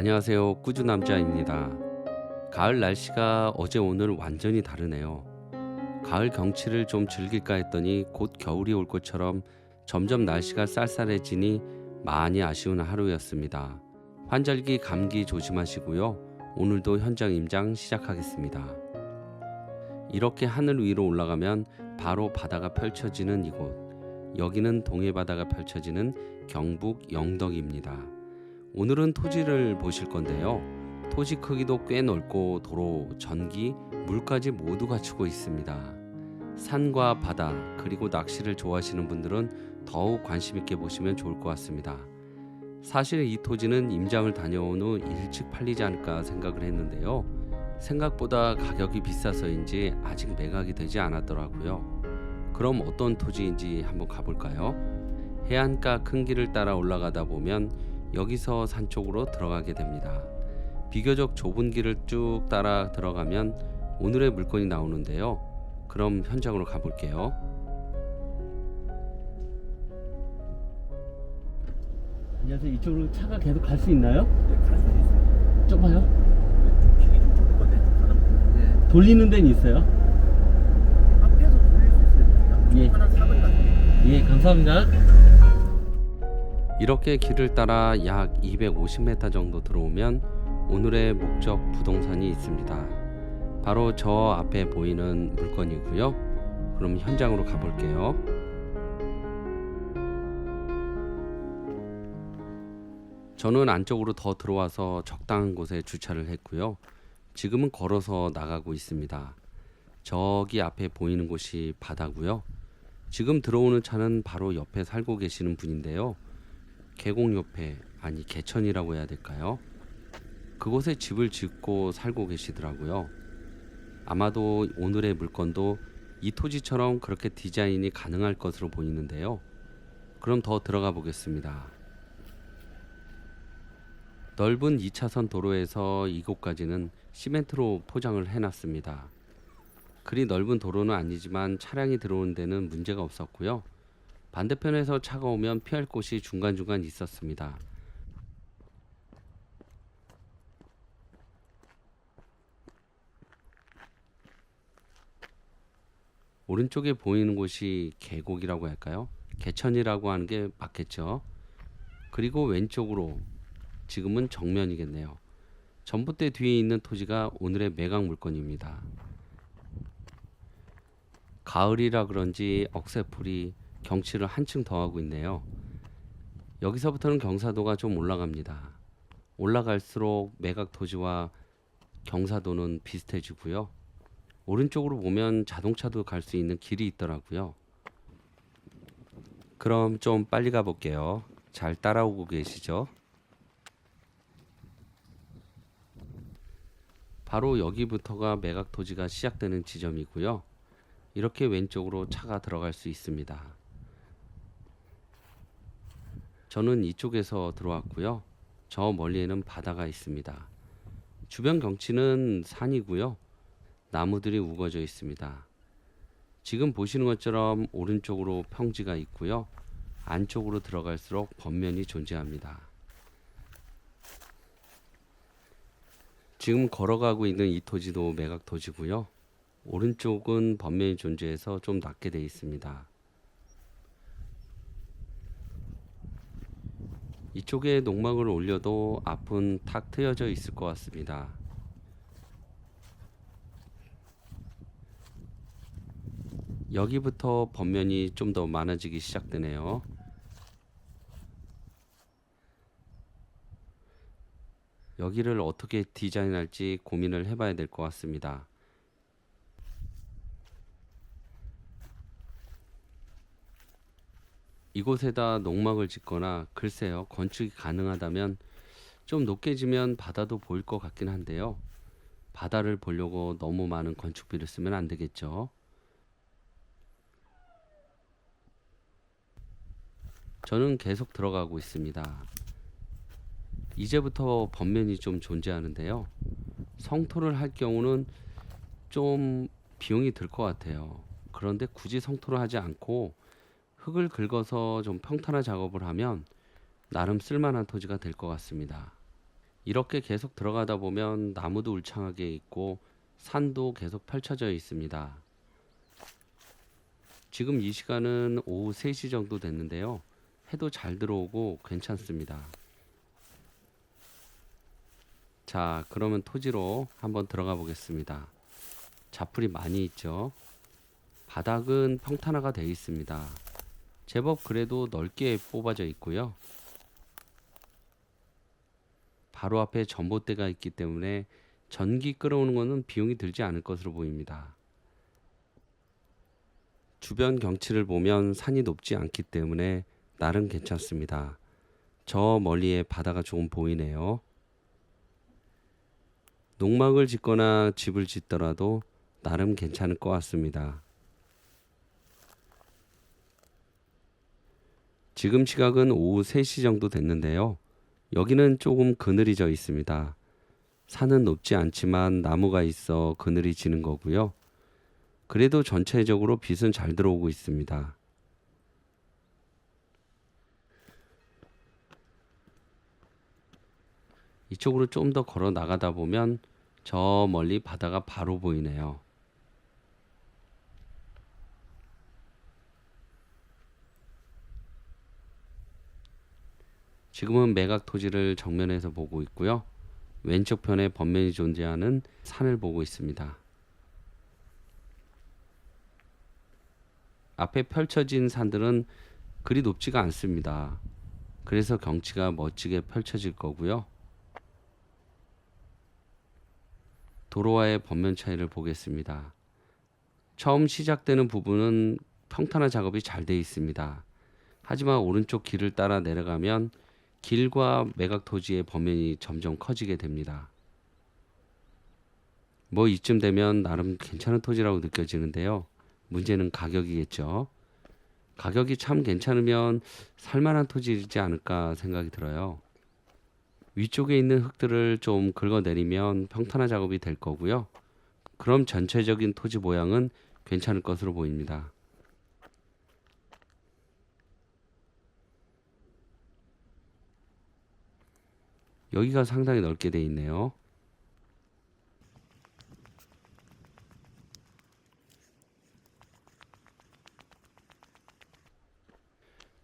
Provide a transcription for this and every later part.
안녕하세요. 꾸준 남자입니다. 가을 날씨가 어제 오늘 완전히 다르네요. 가을 경치를 좀 즐길까 했더니 곧 겨울이 올 것처럼 점점 날씨가 쌀쌀해지니 많이 아쉬운 하루였습니다. 환절기 감기 조심하시고요. 오늘도 현장 임장 시작하겠습니다. 이렇게 하늘 위로 올라가면 바로 바다가 펼쳐지는 이곳. 여기는 동해 바다가 펼쳐지는 경북 영덕입니다. 오늘은 토지를 보실 건데요. 토지 크기도 꽤 넓고 도로, 전기, 물까지 모두 갖추고 있습니다. 산과 바다 그리고 낚시를 좋아하시는 분들은 더욱 관심 있게 보시면 좋을 것 같습니다. 사실 이 토지는 임장을 다녀온 후 일찍 팔리지 않을까 생각을 했는데요. 생각보다 가격이 비싸서인지 아직 매각이 되지 않았더라고요. 그럼 어떤 토지인지 한번 가볼까요? 해안가 큰 길을 따라 올라가다 보면 여기서 산 쪽으로 들어가게 됩니다. 비교적 좁은 길을 쭉 따라 들어가면 오늘의 물건이 나오는데요. 그럼 현장으로 가볼게요. 안녕하세요. 이쪽으로 차가 계속 갈 수 있나요? 네, 갈수 있어요. 좁아요? 네, 길이 좀 좁을 건데 네. 돌리는 데는 있어요? 앞에서 돌릴 수 있어요. 예. 예, 감사합니다. 이렇게 길을 따라 약 250m 정도 들어오면 오늘의 목적 부동산이 있습니다. 바로 저 앞에 보이는 물건이고요. 그럼 현장으로 가볼게요. 저는 안쪽으로 더 들어와서 적당한 곳에 주차를 했고요. 지금은 걸어서 나가고 있습니다. 저기 앞에 보이는 곳이 바다고요. 지금 들어오는 차는 바로 옆에 살고 계시는 분인데요. 계곡 옆에 아니 개천이라고 해야 될까요? 그곳에 집을 짓고 살고 계시더라고요. 아마도 오늘의 물건도 이 토지처럼 그렇게 디자인이 가능할 것으로 보이는데요. 그럼 더 들어가 보겠습니다. 넓은 2차선 도로에서 이곳까지는 시멘트로 포장을 해놨습니다. 그리 넓은 도로는 아니지만 차량이 들어오는 데는 문제가 없었고요. 반대편에서 차가 오면 피할 곳이 중간중간 있었습니다. 오른쪽에 보이는 곳이 계곡이라고 할까요? 개천이라고 하는 게 맞겠죠. 그리고 왼쪽으로 지금은 정면이겠네요. 전봇대 뒤에 있는 토지가 오늘의 매각 물건입니다. 가을이라 그런지 억새풀이 경치를 한층 더하고 있네요. 여기서부터는 경사도가 좀 올라갑니다. 올라갈수록 매각 토지와 경사도는 비슷해지고요. 오른쪽으로 보면 자동차도 갈 수 있는 길이 있더라고요. 그럼 좀 빨리 가볼게요. 잘 따라오고 계시죠? 바로 여기부터가 매각 토지가 시작되는 지점이고요. 이렇게 왼쪽으로 차가 들어갈 수 있습니다. 저는 이쪽에서 들어왔고요. 저 멀리에는 바다가 있습니다. 주변 경치는 산이고요. 나무들이 우거져 있습니다. 지금 보시는 것처럼 오른쪽으로 평지가 있고요. 안쪽으로 들어갈수록 번면이 존재합니다. 지금 걸어가고 있는 이 토지도 매각 토지고요. 오른쪽은 번면이 존재해서 좀 낮게 되어 있습니다. 이쪽에 농막을 올려도 앞은 탁 트여져 있을 것 같습니다. 여기부터 번면이 좀 더 많아지기 시작되네요. 여기를 어떻게 디자인할지 고민을 해봐야 될 것 같습니다. 이곳에다 농막을 짓거나 글쎄요 건축이 가능하다면 좀 높게 지면 바다도 보일 것 같긴 한데요. 바다를 보려고 너무 많은 건축비를 쓰면 안 되겠죠. 저는 계속 들어가고 있습니다. 이제부터 번면이 좀 존재하는데요. 성토를 할 경우는 좀 비용이 들 것 같아요. 그런데 굳이 성토를 하지 않고 흙을 긁어서 좀 평탄화 작업을 하면 나름 쓸만한 토지가 될 것 같습니다. 이렇게 계속 들어가다 보면 나무도 울창하게 있고 산도 계속 펼쳐져 있습니다. 지금 이 시간은 오후 3시 정도 됐는데요. 해도 잘 들어오고 괜찮습니다. 자, 그러면 토지로 한번 들어가 보겠습니다. 자풀이 많이 있죠. 바닥은 평탄화가 되어 있습니다. 제법 그래도 넓게 뽑아져 있고요. 바로 앞에 전봇대가 있기 때문에 전기 끌어오는 것은 비용이 들지 않을 것으로 보입니다. 주변 경치를 보면 산이 높지 않기 때문에 나름 괜찮습니다. 저 멀리에 바다가 조금 보이네요. 농막을 짓거나 집을 짓더라도 나름 괜찮을 것 같습니다. 지금 시각은 오후 3시 정도 됐는데요. 여기는 조금 그늘이 져 있습니다. 산은 높지 않지만 나무가 있어 그늘이 지는 거고요. 그래도 전체적으로 빛은 잘 들어오고 있습니다. 이쪽으로 좀 더 걸어 나가다 보면 저 멀리 바다가 바로 보이네요. 지금은 매각 토지를 정면에서 보고 있고요. 왼쪽 편에 번면이 존재하는 산을 보고 있습니다. 앞에 펼쳐진 산들은 그리 높지가 않습니다. 그래서 경치가 멋지게 펼쳐질 거고요. 도로와의 번면 차이를 보겠습니다. 처음 시작되는 부분은 평탄화 작업이 잘돼 있습니다. 하지만 오른쪽 길을 따라 내려가면 길과 매각 토지의 범면이 점점 커지게 됩니다. 뭐 이쯤 되면 나름 괜찮은 토지라고 느껴지는데요. 문제는 가격이겠죠. 가격이 참 괜찮으면 살만한 토지이지 않을까 생각이 들어요. 위쪽에 있는 흙들을 좀 긁어내리면 평탄화 작업이 될 거고요. 그럼 전체적인 토지 모양은 괜찮을 것으로 보입니다. 여기가 상당히 넓게 돼 있네요.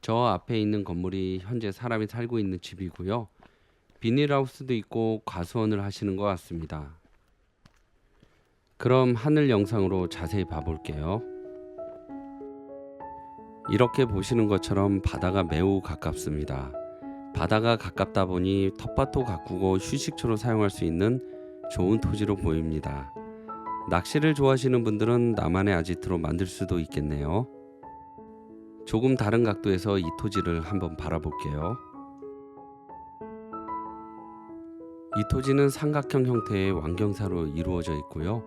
저 앞에 있는 건물이 현재 사람이 살고 있는 집이고요. 비닐하우스도 있고 과수원을 하시는 것 같습니다. 그럼 하늘 영상으로 자세히 봐볼게요. 이렇게 보시는 것처럼 바다가 매우 가깝습니다. 바다가 가깝다 보니 텃밭도 가꾸고 휴식처로 사용할 수 있는 좋은 토지로 보입니다. 낚시를 좋아하시는 분들은 나만의 아지트로 만들 수도 있겠네요. 조금 다른 각도에서 이 토지를 한번 바라볼게요. 이 토지는 삼각형 형태의 완경사로 이루어져 있고요.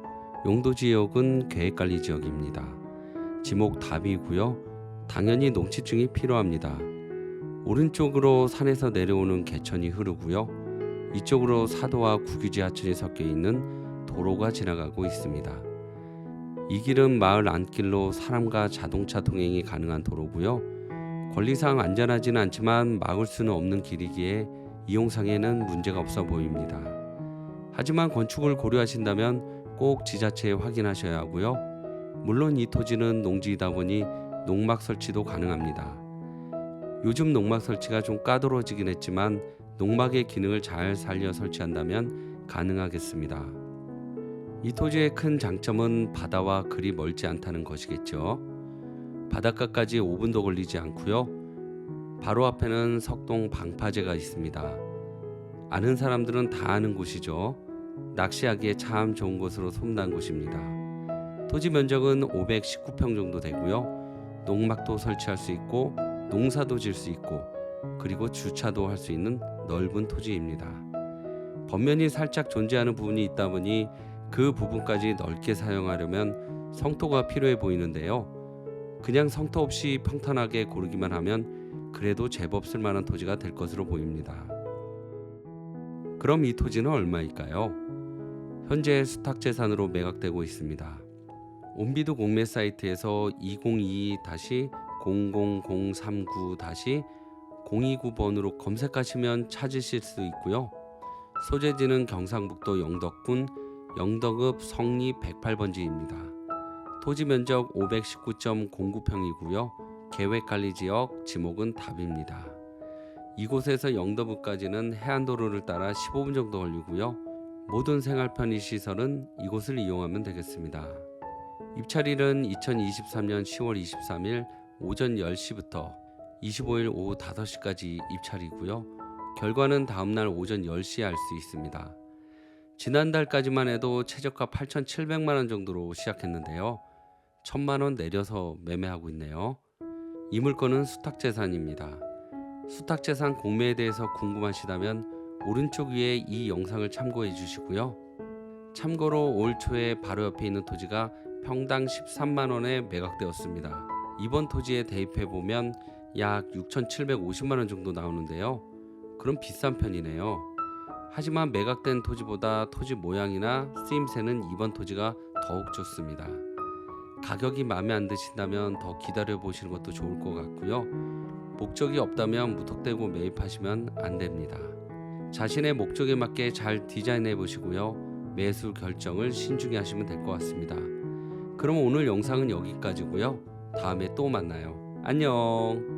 용도 지역은 계획관리 지역입니다. 지목 답이고요. 당연히 농지증이 필요합니다. 오른쪽으로 산에서 내려오는 개천이 흐르고요. 이쪽으로 사도와 국유지 하천이 섞여 있는 도로가 지나가고 있습니다. 이 길은 마을 안길로 사람과 자동차 통행이 가능한 도로고요. 권리상 안전하지는 않지만 막을 수는 없는 길이기에 이용상에는 문제가 없어 보입니다. 하지만 건축을 고려하신다면 꼭 지자체에 확인하셔야 하고요. 물론 이 토지는 농지이다 보니 농막 설치도 가능합니다. 요즘 농막 설치가 좀 까다로워지긴 했지만 농막의 기능을 잘 살려 설치한다면 가능하겠습니다. 이 토지의 큰 장점은 바다와 그리 멀지 않다는 것이겠죠. 바닷가까지 5분도 걸리지 않고요. 바로 앞에는 석동 방파제가 있습니다. 아는 사람들은 다 아는 곳이죠. 낚시하기에 참 좋은 곳으로 소문난 곳입니다. 토지 면적은 519평 정도 되고요. 농막도 설치할 수 있고 농사도 질 수 있고 그리고 주차도 할 수 있는 넓은 토지입니다. 번면이 살짝 존재하는 부분이 있다 보니 그 부분까지 넓게 사용하려면 성토가 필요해 보이는데요. 그냥 성토 없이 평탄하게 고르기만 하면 그래도 제법 쓸만한 토지가 될 것으로 보입니다. 그럼 이 토지는 얼마일까요? 현재 수탁재산으로 매각되고 있습니다. 온비도 공매 사이트에서 2022-00039-029번으로 검색하시면 찾으실 수 있고요. 소재지는 경상북도 영덕군 영덕읍 성리 108번지입니다. 토지 면적 519.09평이고요. 계획관리지역 지목은 답입니다. 이곳에서 영덕읍까지는 해안도로를 따라 15분 정도 걸리고요. 모든 생활 편의 시설은 이곳을 이용하면 되겠습니다. 입찰일은 2023년 10월 23일 오전 10시부터 25일 오후 5시까지 입찰이고요. 결과는 다음날 오전 10시에 알 수 있습니다. 지난달까지만 해도 최저가 8,700만 원 정도로 시작했는데요. 1,000만 원 내려서 매매하고 있네요. 이 물건은 수탁 재산입니다. 수탁 재산 공매에 대해서 궁금하시다면 오른쪽 위에 이 영상을 참고해 주시고요. 참고로 올 초에 바로 옆에 있는 토지가 평당 13만 원에 매각되었습니다. 이번 토지에 대입해 보면 약 6,750만 원 정도 나오는데요. 그럼 비싼 편이네요. 하지만 매각된 토지보다 토지 모양이나 쓰임새는 이번 토지가 더욱 좋습니다. 가격이 마음에 안 드신다면 더 기다려 보시는 것도 좋을 것 같고요. 목적이 없다면 무턱대고 매입하시면 안 됩니다. 자신의 목적에 맞게 잘 디자인해 보시고요. 매수 결정을 신중히 하시면 될 것 같습니다. 그럼 오늘 영상은 여기까지고요. 다음에 또 만나요. 안녕.